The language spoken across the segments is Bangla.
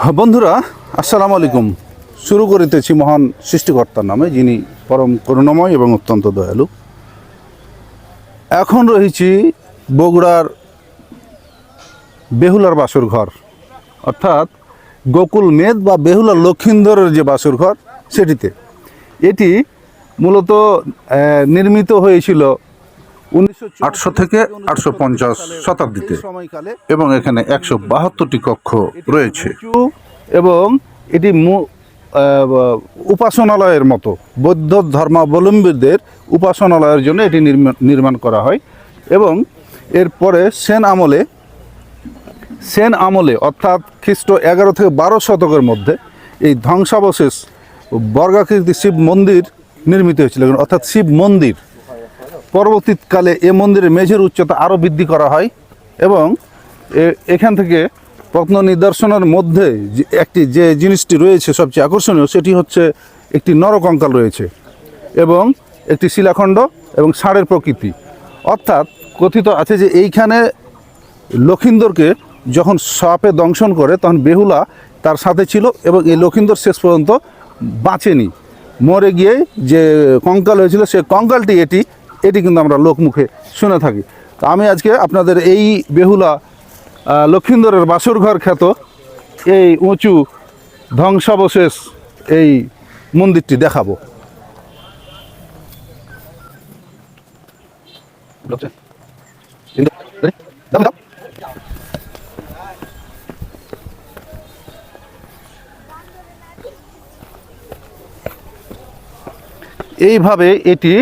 হ্যাঁ, বন্ধুরা আসসালামু আলাইকুম। শুরু করিতেছি মহান সৃষ্টিকর্তার নামে যিনি পরম করুণাময় এবং অত্যন্ত দয়ালু। এখন রয়েছি বগুড়ার বেহুলার বাসর ঘর। অর্থাৎ গোকুল মেদ বা বেহুলা লক্ষিন্দরের যে বাসর ঘর সেটিতে। এটি মূলত নির্মিত হয়েছিল আটশো থেকে আটশো পঞ্চাশ শতাব্দীতে এবং এখানে একশো বাহাত্তরটি কক্ষ রয়েছে। এবং এটি উপাসনালয়ের মতো, বৌদ্ধ ধর্মাবলম্বীদের উপাসনালয়ের জন্য এটি নির্মা- নির্মাণ করা হয়। এবং এরপরে সেন আমলে সেন আমলে অর্থাৎ খ্রিস্ট এগারো থেকে বারো শতকের মধ্যে এই ধ্বংসাবশেষ বর্গাকৃতি শিব মন্দির নির্মিত হয়েছিল। অর্থাৎ শিব মন্দির পরবর্তীকালে এ মন্দিরের মেঝের উচ্চতা আরও বৃদ্ধি করা হয় এবং এখান থেকে প্রত্ন নিদর্শনের মধ্যে একটি যে জিনিসটি রয়েছে সবচেয়ে আকর্ষণীয় সেটি হচ্ছে একটি নরকঙ্কাল রয়েছে এবং একটি শিলাখণ্ড এবং ষাঁড়ের প্রকৃতি। অর্থাৎ কথিত আছে যে এইখানে লক্ষিন্দরকে যখন সাপে দংশন করে তখন বেহুলা তার সাথে ছিল এবং এই লক্ষিন্দর শেষ পর্যন্ত বাঁচেনি। মরে গিয়ে যে কঙ্কাল হয়েছিল, সে কঙ্কালটি এটি এটি কিন্তু আমরা লোকমুখে শুনে থাকি। তো আমি আজকে আপনাদের এই বেহুলা লক্ষিন্দরের বাসর ঘর খ্যাত এই উঁচু ধ্বংসাবশেষ এই মন্দিরটি দেখাবো। এইভাবে এটি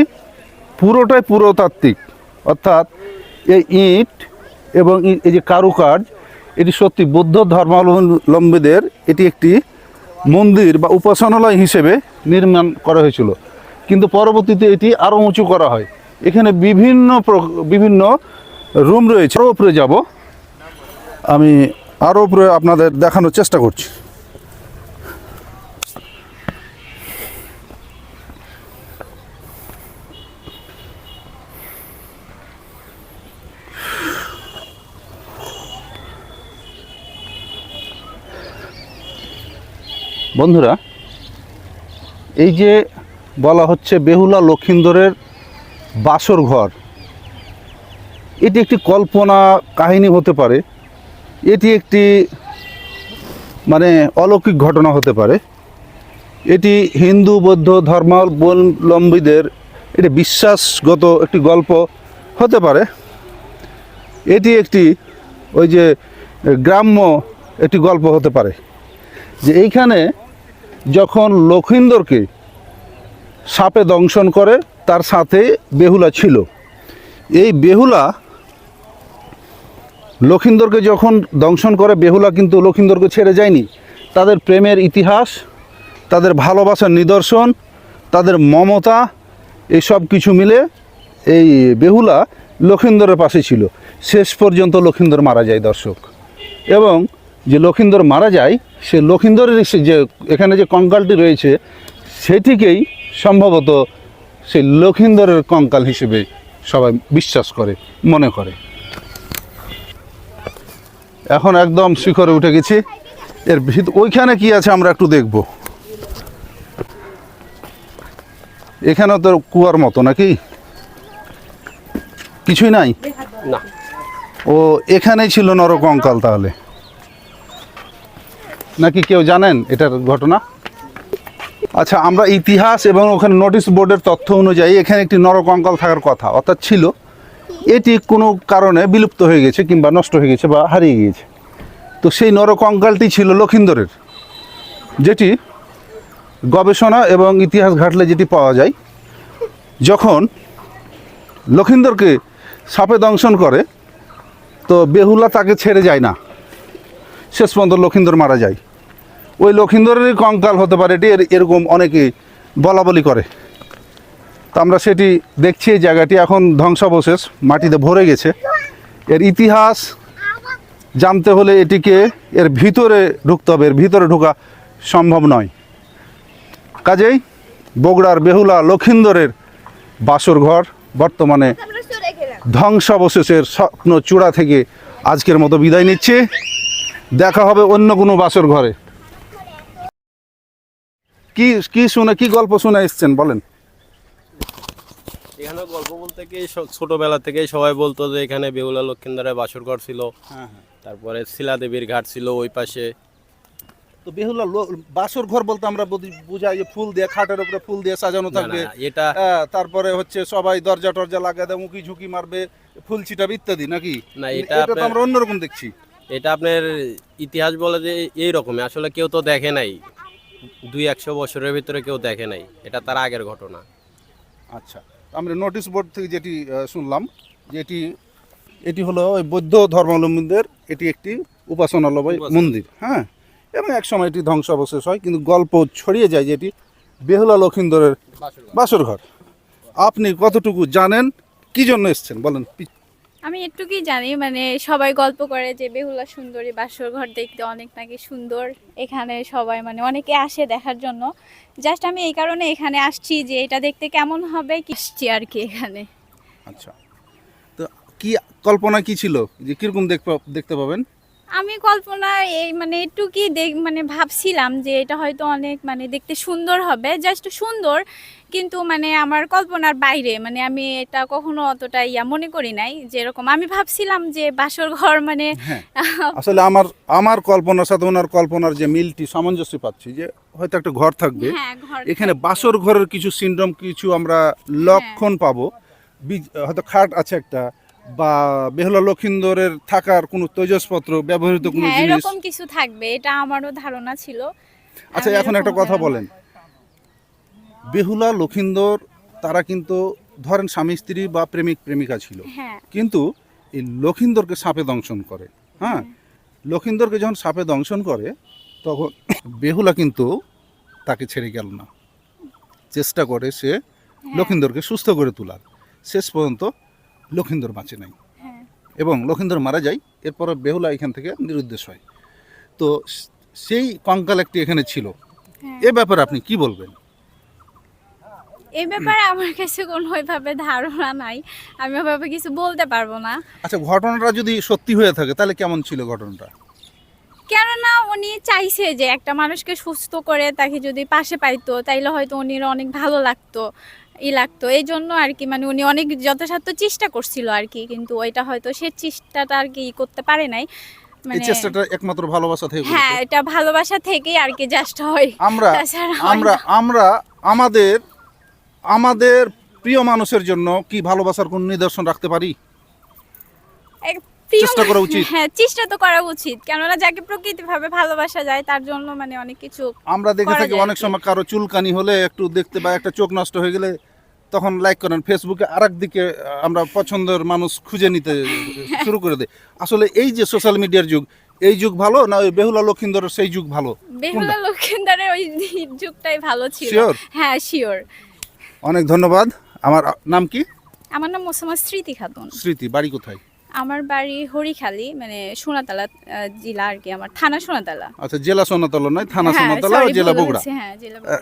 পুরোটাই পুরোতাত্ত্বিক। অর্থাৎ এই ইট এবং এই যে কারুকার্য, এটি সত্যি বৌদ্ধ ধর্মাবলম্বীদের এটি একটি মন্দির বা উপাসনালয় হিসেবে নির্মাণ করা হয়েছিল। কিন্তু পরবর্তীতে এটি আরও উঁচু করা হয়। এখানে বিভিন্ন বিভিন্ন রুম রয়েছে। আরও উপরে যাব। আমি আরও উপরে আপনাদের দেখানোর চেষ্টা করছি। বন্ধুরা, এই যে বলা হচ্ছে বেহুলা লক্ষিন্দরের বাসর ঘর, এটি একটি কল্পনা কাহিনী হতে পারে। এটি একটি মানে অলৌকিক ঘটনা হতে পারে। এটি হিন্দু, বৌদ্ধ, ধর্মাবলম্বীদের এটি বিশ্বাসগত একটি গল্প হতে পারে। এটি একটি, ওই যে গ্রাম্য একটি গল্প হতে পারে। যে এইখানে যখন লক্ষিন্দরকে সাপে দংশন করে, তার সাথে বেহুলা ছিল। এই বেহুলা লক্ষিন্দরকে যখন দংশন করে, বেহুলা কিন্তু লক্ষিন্দরকে ছেড়ে যায়নি। তাদের প্রেমের ইতিহাস, তাদের ভালোবাসার নিদর্শন, তাদের মমতা এই সব কিছু মিলে এই বেহুলা লক্ষিন্দরের পাশে ছিল। শেষ পর্যন্ত লক্ষিন্দর মারা যায় দর্শক। এবং যে লক্ষিন্দর মারা যায় সে লক্ষিন্দরের যে এখানে যে কঙ্কালটি রয়েছে সেটিকেই সম্ভবত সেই লক্ষিন্দরের কঙ্কাল হিসেবে সবাই বিশ্বাস করে মনে করে। এখন একদম শিখরে উঠে গেছি। এর ভিত ওইখানে কি আছে আমরা একটু দেখব। এখানেও তো কুয়ার মতো নাকি? কিছুই নাই? না। ও এখানেই ছিল নরকঙ্কাল তাহলে। নাকি কেউ জানেন এটার ঘটনা? আচ্ছা আমরা ইতিহাস এবং ওখানে নোটিশ বোর্ডের তথ্য অনুযায়ী এখানে একটি নরকঙ্কাল থাকার কথা, অর্থাৎ ছিল। এটি কোনো কারণে বিলুপ্ত হয়ে গেছে কিংবা নষ্ট হয়ে গেছে বা হারিয়ে গিয়েছে। তো সেই নরকঙ্কালটি ছিল লক্ষিন্দরের, যেটি গবেষণা এবং ইতিহাস ঘাটলে যেটি পাওয়া যায়, যখন লক্ষিন্দরকে সাপে দংশন করে, তো বেহুলা তাকে ছেড়ে যায় না। শেষ পর্যন্ত লক্ষিন্দর মারা যায়। ওই লক্ষিন্দরেরই কঙ্কাল হতে পারে এটি এর- এরকম অনেকে বলা বলি করে। তো আমরা সেটি দেখছি এই জায়গাটি এখন ধ্বংসাবশেষ মাটিতে ভরে গেছে। এর ইতিহাস জানতে হলে এটিকে এর ভিতরে ঢুকতে হবে এর ভিতরে ঢোকা সম্ভব নয়। কাজেই বগুড়ার বেহুলা লক্ষিন্দরের বাসর ঘর বর্তমানে ধ্বংসাবশেষের স্বপ্ন চূড়া থেকে আজকের মতো বিদায় নিচ্ছে। দেখা হবে অন্য কোনো বাসর ঘরে। কি কি শুনে কি গল্প শুনে এসছেন বলেন। এখানে গল্প বলতে কি ছোটবেলা থেকেই সবাই বলতো যে এখানে বেহুলা লক্ষিন্দারের বাসর ঘর ছিল। হ্যাঁ, তারপরে শিলাদেবীর ঘাট ছিল ওই পাশে। তো বেহুলা বাসর ঘর বলতে আমরা বুঝাই যে ফুল দিয়ে খাটের উপরে ফুল দিয়ে সাজানো থাকবে। এটা হ্যাঁ, তারপরে হচ্ছে সবাই দরজা টরজা লাগায় দেয় মুখি ঝুঁকি মারবে ফুল ছিটাবে ইত্যাদি নাকি? না, এটা এটা তো আমরা অন্যরকম দেখছি। এটা আপনার ইতিহাস বলে যে এই রকমই আসলে কেউ তো দেখে নাই। দুই একশো বছরের ভিতরে কেউ দেখে নাই এটা তার আগের ঘটনা। আচ্ছা আমরা নোটিশ বোর্ড থেকে যেটি শুনলাম যে এটি এটি হলো ওই বৌদ্ধ ধর্মাবলম্বীদের এটি একটি উপাসনালয় মন্দির হ্যাঁ? এবং এক সময় এটি ধ্বংস অবশেষ হয় কিন্তু গল্প ছড়িয়ে যায় যেটি বেহুলা লক্ষিন্দরের বাসর ঘর। আপনি কতটুকু জানেন কি জন্য এসছেন বলেন আমি একটুকুই জানি মানে সবাই গল্প করে যে বেহুলা সুন্দরী বাসর ঘর দেখতে অনেক নাকি সুন্দর। এখানে সবাই মানে অনেকে আসে দেখার জন্য। জাস্ট আমি এই কারণে এখানে আসছি যে এটা দেখতে কেমন হবে কি আসছি আর কি এখানে। আচ্ছা। তো কি কল্পনা কি ছিল? যে কীরকম দেখতে পাবেন? আমি কল্পনা এই মানে একটু কি দেখ মানে ভাবছিলাম যে এটা হয়তো অনেক মানে দেখতে সুন্দর হবে জাস্ট সুন্দর কিন্তু মানে আমার কল্পনার বাইরে মানে আমি এটা কখনো অতটা ইয়া মনে করি নাই যেরকম আমি ভাবছিলাম যে বাসর ঘর মানে হ্যাঁ। আসলে আমার আমার কল্পনার সাথে ওনার কল্পনার যে মিলটি সামঞ্জস্য পাচ্ছি যে হয়তো একটা ঘর থাকবে। হ্যাঁ এখানে বাসর ঘরের কিছু সিনড্রোম কিছু আমরা লক্ষণ পাবো। হয়তো খাট আছে একটা বা বেহুলা লক্ষিন্দরের থাকার কোনো তৈজসপত্র ব্যবহৃত কোনো হ্যাঁ জিনিস? এরকম কিছু থাকবে এটা আমারও ধারণা ছিল। আচ্ছা আমি এখন একটা এরকম কথা ধারণা- বলেন। বেহুলা লক্ষিন্দর তারা কিন্তু ধরেন স্বামী স্ত্রী বা প্রেমিক প্রেমিকা ছিল। হ্যাঁ। কিন্তু এই লক্ষিন্দরকে সাপে দংশন করে হ্যাঁ। লক্ষিন্দরকে যখন সাপে দংশন করে তখন বেহুলা কিন্তু তাকে ছেড়ে গেল না। চেষ্টা করে সে হ্যাঁ, লক্ষিন্দরকে সুস্থ করে তোলার। শেষ পর্যন্ত লক্ষিন্দর বাঁচে নাই। হ্যাঁ। এবং লক্ষিন্দর মারা যায় এরপরে বেহুলা এখান থেকে নিরুদ্দেশ হয়। তো সেই কঙ্কাল একটি এখানে ছিল। হ্যাঁ। এ ব্যাপারে আপনি কি বলবেন? এই ব্যাপারে আমার কাছে কোনো ওইভাবে ধারণা নাই। আমি ওইভাবে কিছু বলতে পারব না। আচ্ছা ঘটনাটা যদি সত্যি হয়ে থাকে তাহলে কেমন ছিল ঘটনাটা? কেননা উনি চাইছে যে একটা মানুষকে সুস্থ করে তাকে যদি পাশে পাইতো তাইলে হয়তো উনির অনেক ভালো লাগতো। ই লাগতো। এই জন্য আর কি মানে উনি অনেক যথাসাধ্য চেষ্টা করছিল আর কি কিন্তু ওইটা হয়তো সে চেষ্টাটা আর কি করতে পারে নাই। এই মানে চেষ্টাটা একমাত্র ভালোবাসা থেকে হ্যাঁ এটা ভালোবাসা থেকেই আর কি জাস্ট হয়। আমরা আমরা আমরা আমাদের আমাদের প্রিয় মানুষের জন্য কি ভালোবাসার কোন নিদর্শন রাখতে পারি? চেষ্টা করা উচিত। হ্যাঁ চেষ্টা তো করা উচিত কেননা যাকে প্রকৃতি ভাবে ভালোবাসা যায় তার জন্য মানে অনেক কিছু আমরা দেখে থাকি অনেক সময় কারও চুলকানি হলে একটু দেখতে বা একটা চোখ নষ্ট হয়ে গেলে তখন লাইক করেন ফেসবুকে আর দিকে আমরা পছন্দের মানুষ খুঁজে নিতে শুরু করে দেয় আসলে এই যে সোশ্যাল মিডিয়ার যুগ এই যুগ ভালো না ওই বেহুলা লক্ষিন্দরের সেই যুগ ভালো? বেহুলা লক্ষিন্দারের ওই যুগটাই ভালো ছিল? হ্যাঁ শিওর অনেক ধন্যবাদ। আমার নাম কি? আমার নাম মোসাম্মদ স্মৃতি খাতুন। স্মৃতি বাড়ি কোথায়? আমার বাড়ি হরিখালী মানে সোনাতলা জেলা আর কি আমার থানা সোনাতলা। আচ্ছা জেলা সোনাতলা নয় থানা হ্যাঁ, সোনাতলা জেলা বগুড়া। হ্যাঁ জেলা বগুড়া।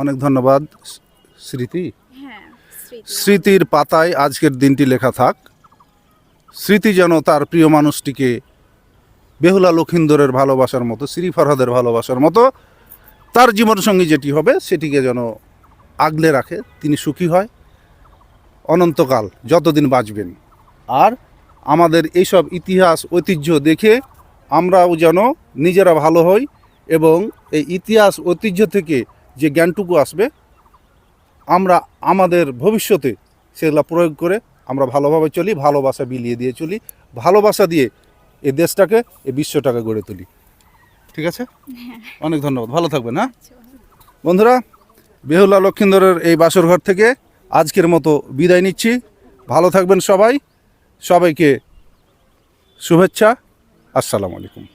অনেক ধন্যবাদ স্মৃতি। স্মৃতির পাতায় আজকের দিনটি লেখা থাক। স্মৃতি যেন তার প্রিয় মানুষটিকে বেহুলা লক্ষিন্দরের ভালোবাসার মতো শ্রী ফরহাদের ভালোবাসার মতো, তার জীবনসঙ্গী যেটি হবে, সেটিকে যেন আগলে রাখে, তিনি সুখী হয়। অনন্তকাল যতদিন বাঁচবেন। আর আমাদের এইসব ইতিহাস, ঐতিহ্য দেখে আমরাও যেন নিজেরা ভালো হই এবং এই ইতিহাস, ঐতিহ্য থেকে যে জ্ঞানটুকু আসবে আমরা আমাদের ভবিষ্যতে সেগুলো প্রয়োগ করে আমরা ভালোভাবে চলি ভালোবাসা বিলিয়ে দিয়ে চলি ভালোবাসা দিয়ে এ দেশটাকে এই বিশ্বটাকে গড়ে তুলি। ঠিক আছে? অনেক ধন্যবাদ। ভালো থাকবেন হ্যাঁ? বন্ধুরা বেহুলা লক্ষিন্দরের এই বাসর ঘর থেকে আজকের মতো বিদায় নিচ্ছি। ভালো থাকবেন সবাই। সবাইকে শুভেচ্ছা। আসসালামু আলাইকুম।